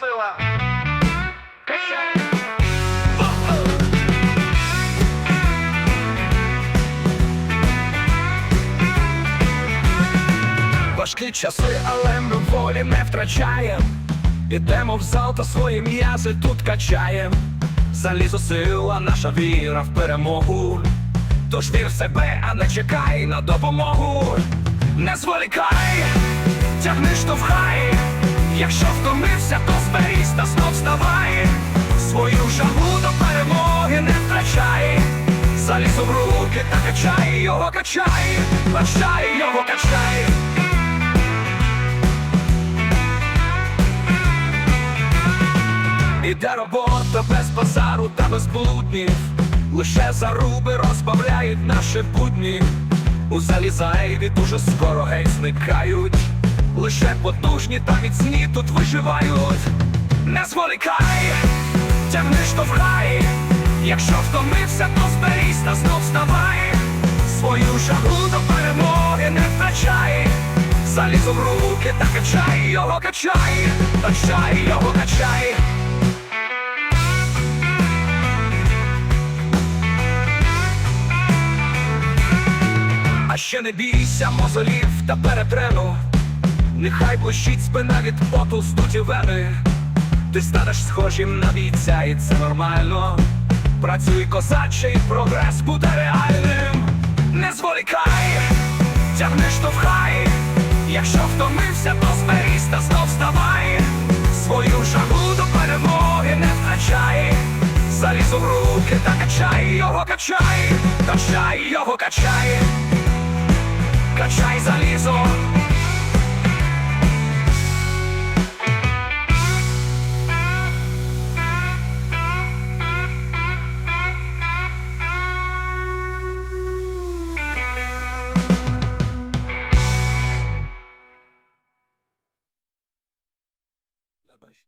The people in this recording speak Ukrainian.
сила. Важкі часи, але ми волі не втрачаєм. Ідемо в зал та свої м'язи тут качаєм. Залізо сила, наша віра в перемогу. Тож вір в себе, а не чекай на допомогу. Не зволікай, тягни штовхай. Якщо втомився, то зберись та знов вставай. Свою жагу до перемоги не втрачай. Залізо в руки та качай, його качай, качай, його качай. Іде робота без базару та без блуднів Лише заруби розбавляють наші будні У залі зайві дуже скоро геть зникають Лише потужні та міцні тут виживають. Не зволікай, тягни штовхай Якщо втомився, то зберись та знов вставай. Свою жагу до перемоги не втрачай. Залізо в руки та качай, його качай, качай, його качай. А ще не бійся мозолів та перетрену Нехай блищить спина від поту здуті вени Ти станеш схожим на бійця, і це нормально. Працюй козачий, прогрес буде реальним. Не зволікай, тягни штовхай. Якщо втомився, то зберись та знов вставай. Свою жагу до перемоги не втрачай. Залізо в руки та качай, його качай, качай, його качай. Качай залізо zapaść